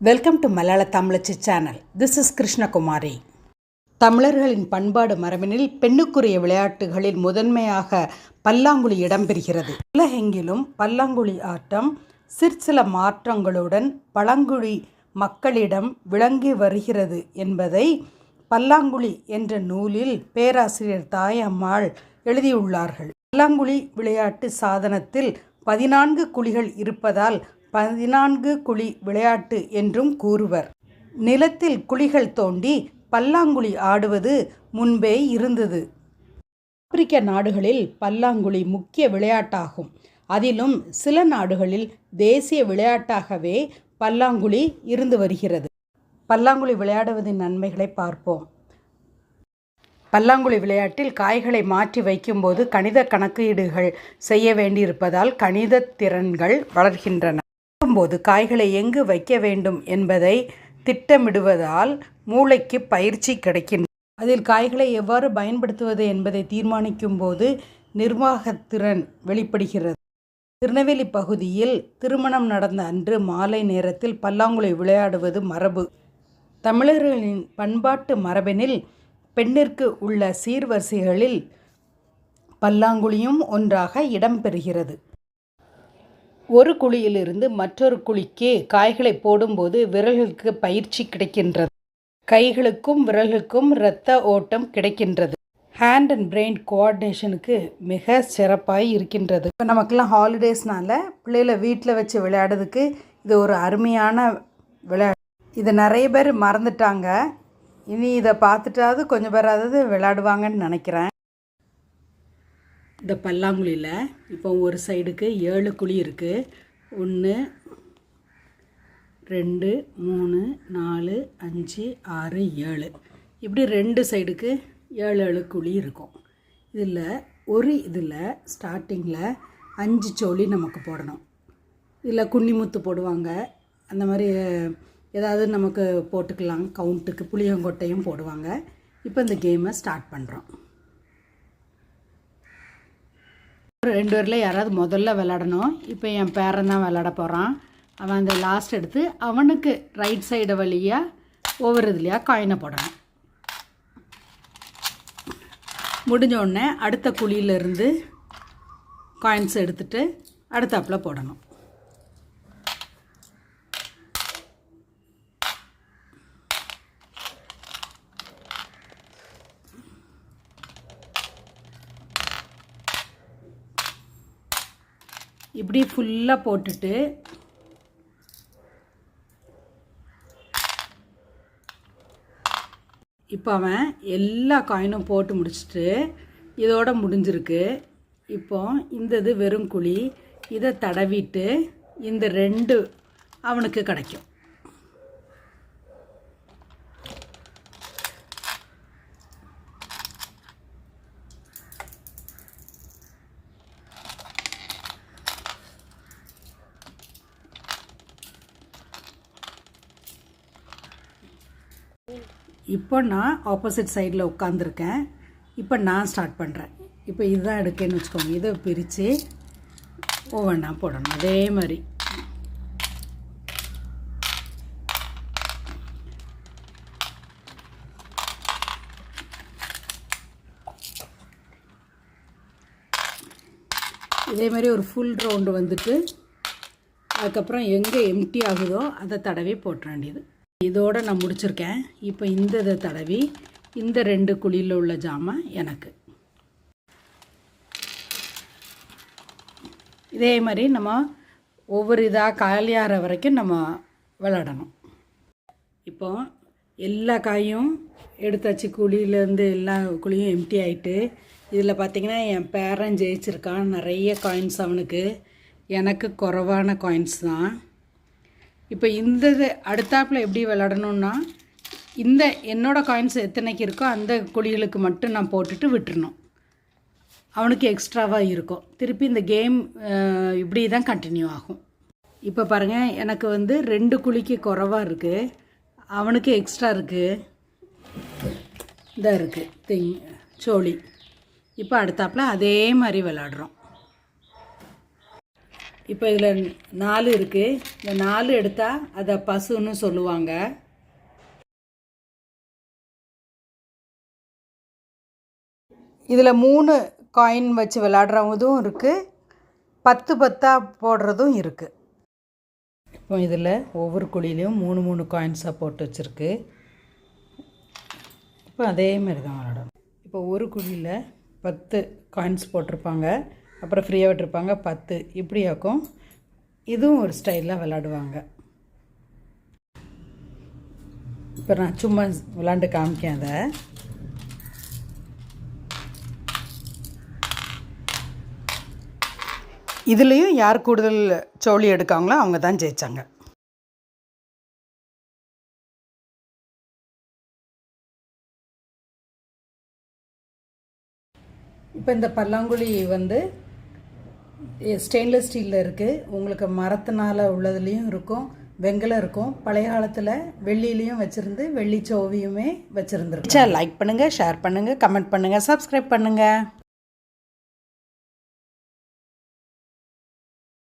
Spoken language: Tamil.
Welcome to Malayala Tamizhachi channel this is Krishnakumari தமிழர்களின் பண்பாடு மரபினில் பெண்ணுக்குரிய விளையாட்டுகளில் முதன்மையாக பல்லாங்குழி இடம்பெறுகிறது. உலகெங்கிலும் பல்லாங்குழி ஆட்டம் சிற்சில மாற்றங்களுடன் பழங்குழி மக்களிடம் விளங்கி வருகிறது என்பதை பல்லாங்குழி என்ற நூலில் பேராசிரியர் தாயம்மாள் எழுதியுள்ளார்கள். பல்லாங்குழி விளையாட்டு சாதனத்தில் பதினான்கு குழிகள் இருப்பதால் பதினான்கு குழி விளையாட்டு என்றும் கூறுவர். நிலத்தில் குழிகள் தோண்டி பல்லாங்குழி ஆடுவது முன்பே இருந்தது. ஆப்பிரிக்க நாடுகளில் பல்லாங்குழி முக்கிய விளையாட்டாகும். அதிலும் சில நாடுகளில் தேசிய விளையாட்டாகவே பல்லாங்குழி இருந்து வருகிறது. பல்லாங்குழி விளையாடுவதின் நன்மைகளை பார்ப்போம். பல்லாங்குழி விளையாட்டில் காய்களை மாற்றி வைக்கும்போது கணித கணக்கீடுகள் செய்ய வேண்டியிருப்பதால் கணித திறன்கள் வளர்கின்றன. போது காய்களை எங்கு வைக்க வேண்டும் என்பதை திட்டமிடுவதால் மூளைக்கு பயிற்சி கிடைக்கின்றது அதில் காய்களை எவ்வாறு பயன்படுத்துவது என்பதை தீர்மானிக்கும் போது நிர்வாகத்திறன் வெளிப்படுகிறது. திருநெல்வேலி பகுதியில் திருமணம் நடந்த அன்று மாலை நேரத்தில் பல்லாங்குழி விளையாடுவது மரபு. தமிழர்களின் பண்பாட்டு மரபினில் பெண்ணிற்கு உள்ள சீர்வரிசைகளில் பல்லாங்குழியும் ஒன்றாக இடம்பெறுகிறது ஒரு குழியிலிருந்து மற்றொரு குழிக்கு காய்களை போடும்போது விரல்களுக்கு பயிற்சி கிடைக்கின்றது. கைகளுக்கும் விரல்களுக்கும் இரத்த ஓட்டம் கிடைக்கின்றது. ஹேண்ட் அண்ட் பிரெயின் கோஆர்டினேஷனுக்கு மிக சிறப்பாக இருக்கின்றது. இப்போ நமக்கெல்லாம் ஹாலிடேஸ்னால பிள்ளைகளை வீட்டில் வச்சு விளையாடுறதுக்கு இது ஒரு அருமையான விளையாட்டு. இதை நிறைய பேர் மறந்துட்டாங்க. இனி இதை பார்த்துட்டாவது கொஞ்சம் பேராவது விளையாடுவாங்கன்னு நினைக்கிறேன். இந்த பல்லாங்குழியில் இப்போ ஒரு சைடுக்கு ஏழு குழி இருக்குது ஒன்று ரெண்டு மூணு நாலு அஞ்சு ஆறு ஏழு. இப்படி ரெண்டு சைடுக்கு ஏழு ஏழு குழி இருக்கும். இதில் ஒரு இதில் ஸ்டார்டிங்கில் அஞ்சு சோழி நமக்கு போடணும். இதில் குன்னிமுத்து போடுவாங்க. அந்த மாதிரி ஏதாவது நமக்கு போட்டுக்கலாம். கவுண்ட்டுக்கு புளியங்கொட்டையும் போடுவாங்க. இப்போ இந்த கேமை ஸ்டார்ட் பண்ணுறோம் ரெண்டு பேரில் யாராவது முதல்ல விளாடணும் இப்போ என் பேரன் தான் விளாட போகிறான் அவன் அந்த லாஸ்ட் எடுத்து அவனுக்கு ரைட் சைடு வழியாக ஒவ்வொரு இதுலையாக காயினை போடணும் முடிஞ்ச உடனே அடுத்த குழியிலேருந்து காயின்ஸ் எடுத்துட்டு அடுத்தாப்பில் போடணும். இப்படி ஃபுல்லாக போட்டுட்டு இப்போ அவன் எல்லா காயினும் போட்டு முடிச்சுட்டு இதோட முடிஞ்சிருக்கு. இப்போ இந்த இது வெறும் குழி இதை தடவிட்டு இந்த ரெண்டு அவனுக்கு கிடைக்கும். இப்போ நான் ஆப்போசிட் சைடில் உட்காந்துருக்கேன் இப்போ நான் ஸ்டார்ட் பண்ணுறேன் இப்போ இதுதான் எடுக்கேன்னு வச்சுக்கோங்க. இதை பிரித்து ஒவ்வொன்றா போடணும். அதே மாதிரி. இதே மாதிரி ஒரு ஃபுல் ரவுண்டு வந்துட்டு அதுக்கப்புறம் எங்கே எம்டி ஆகுதோ அதை தடவி போட்டுற வேண்டியது. இதோடு நான் முடிச்சிருக்கேன். இப்போ இந்த இதை தடவி இந்த ரெண்டு குழியில் உள்ள ஜாமான் எனக்கு. இதே மாதிரி நம்ம ஒவ்வொரு இதாக காலியாகிற வரைக்கும் நம்ம விளாடணும் இப்போ எல்லா காயும் எடுத்தாச்சு. குழியிலேருந்து எல்லா குழியும் எம்டி ஆகிட்டு இதில் பார்த்திங்கன்னா என் பேரன் ஜெயிச்சிருக்கான். நிறைய காயின்ஸ் அவனுக்கு. எனக்கு குறைவான காயின்ஸ் தான். இப்போ இந்த இது அடுத்தாப்பில் எப்படி விளாடணுன்னா இந்த என்னோடய காயின்ஸ் எத்தனைக்கு இருக்கோ அந்த குழிகளுக்கு மட்டும் நான் போட்டுட்டு விட்டுறணும். அவனுக்கு எக்ஸ்ட்ராவாக இருக்கும். திருப்பி இந்த கேம் இப்படி தான் கண்டினியூ ஆகும். இப்போ பாருங்கள் எனக்கு வந்து ரெண்டு குழிக்கு குறைவாக இருக்குது அவனுக்கு எக்ஸ்ட்ரா இருக்குது இதாக இருக்குது திங் சோழி. இப்போ அடுத்தாப்பில் அதே மாதிரி விளாடுறோம் இப்போ இதில் நாலு இருக்குது இந்த நாலு எடுத்தால் அதை பசுன்னு சொல்லுவாங்க. இதில் மூணு காயின் வச்சு விளாடுறவதும் இருக்குது பத்து பத்தாக போடுறதும் இருக்குது இப்போ இதில் ஒவ்வொரு குழியிலையும் மூணு மூணு காயின்ஸாக போட்டு வச்சுருக்கு. இப்போ அதே மாதிரி தான் விளாடணும் இப்போ ஒரு குழியில் பத்து காயின்ஸ் போட்டிருப்பாங்க. அப்புறம் ஃப்ரீயாக விட்டுருப்பாங்க. பத்து. இப்படியாக்கும் இதுவும் ஒரு ஸ்டைலில் விளாடுவாங்க இப்போ நான் சும்மா விளாண்டு காமிக்கேன் அதை. இதுலேயும் யார் கூடுதல் சோழி எடுக்காங்களோ அவங்க தான் ஜெயித்தாங்க இப்போ இந்த பல்லாங்குழி வந்து ஸ்டெயின்லெஸ் ஸ்டீலில் இருக்குது உங்களுக்கு மரத்தினால உள்ளதுலேயும் இருக்கும் வெங்கலம் இருக்கும். பழைய காலத்தில் வெள்ளிலையும் வச்சுருந்து வெள்ளி சோவியுமே வச்சுருந்துருக்கு லைக் பண்ணுங்கள் ஷேர் பண்ணுங்கள் கமெண்ட் பண்ணுங்கள் சப்ஸ்கிரைப் பண்ணுங்கள்